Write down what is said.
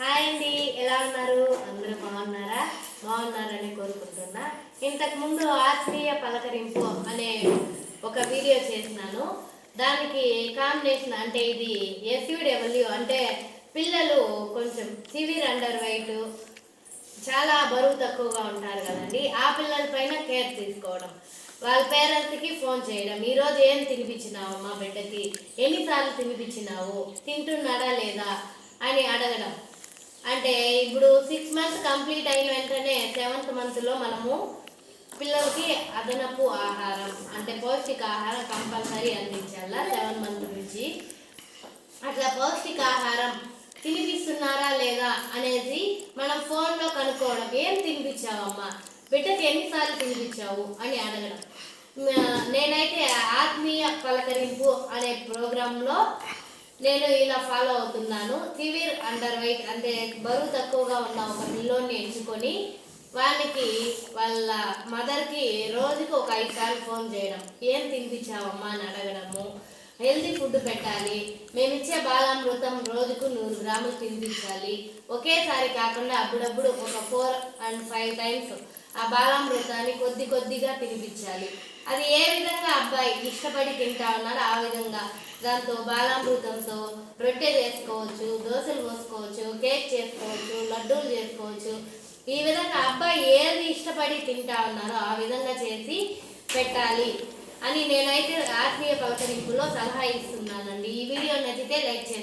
Hi అండి ఎలా ఉన్నారు? అందరూ బాగున్నారా? బాగున్నారని కోరుకుంటున్నా. ఇంతకు ముందు ఆత్మీయ పలకరింపు అనే ఒక వీడియో చేసినాను. దానికి కాంబినేషన్ అంటే ఇది ఎస్యూడబ్ల్యూ అంటే పిల్లలు కొంచెం సివియర్ అండర్ వెయిట్ చాలా బరువు తక్కువగా ఉంటారు కదండి. ఆ పిల్లల పైన కేర్ తీసుకోవడం. వాళ్ళ పేరెంట్స్కి ఫోన్ చేయడం. ఈరోజు ఏం తినిపించినావు మా బిడ్డకి? ఎన్నిసార్లు తినిపించినావు? తింటున్నాడా లేదా? అని అడగడం. అంటే ఇప్పుడు సిక్స్ మంత్స్ కంప్లీట్ అయిన వెంటనే సెవెంత్ మంత్లో మనము పిల్లలకి అదనపు ఆహారం అంటే పౌష్టికాహారం కంపల్సరీ అందించాలా సెవెన్ మంత్ నుంచి? అట్లా పౌష్టికాహారం తినిపిస్తున్నారా లేదా అనేది మనం ఫోన్లో కనుక్కోవడం. ఏం తినిపించావమ్మా? బిడ్డకి ఎన్నిసార్లు తినిపించావు అని అడగడం. నేనైతే ఆత్మీయ పలకరింపు అనే ప్రోగ్రాంలో నేను ఇలా ఫాలో అవుతున్నాను. సివిర్ అండర్ వెయిట్ అంటే బరువు తక్కువగా ఉన్న ఒక పిల్లోని ఎంచుకొని వాళ్ళకి వాళ్ళ మదర్కి రోజుకి ఒక ఐదు సార్లు ఫోన్ చేయడం. ఏం తినిపించావమ్మా అని అడగడము. హెల్తీ ఫుడ్ పెట్టాలి. మేము ఇచ్చే బాలామృతం రోజుకు నూరు గ్రాములు తినిపించాలి. ఒకేసారి కాకుండా అప్పుడప్పుడు ఒక ఫోర్ అండ్ ఫైవ్ టైమ్స్ ఆ బాలామృతాన్ని కొద్ది కొద్దిగా తినిపించాలి. అది ఏ విధంగా అబ్బాయి ఇష్టపడి తింటా ఉన్నాడో ఆ విధంగా దాంతో బాలామృతంతో రొట్టె చేసుకోవచ్చు దోశలు పోసుకోవచ్చు కేక్ చేసుకోవచ్చు లడ్డూలు చేసుకోవచ్చు. ఈ విధంగా అబ్బాయి ఏది ఇష్టపడి తింటా ఉన్నారో ఆ విధంగా చేసి పెట్టాలి. అని నేనైతే ఆత్మీయ పలకరింపులో సలహా ఇస్తున్నానండి. ఈ వీడియో నచ్చితే లైక్ చేయండి.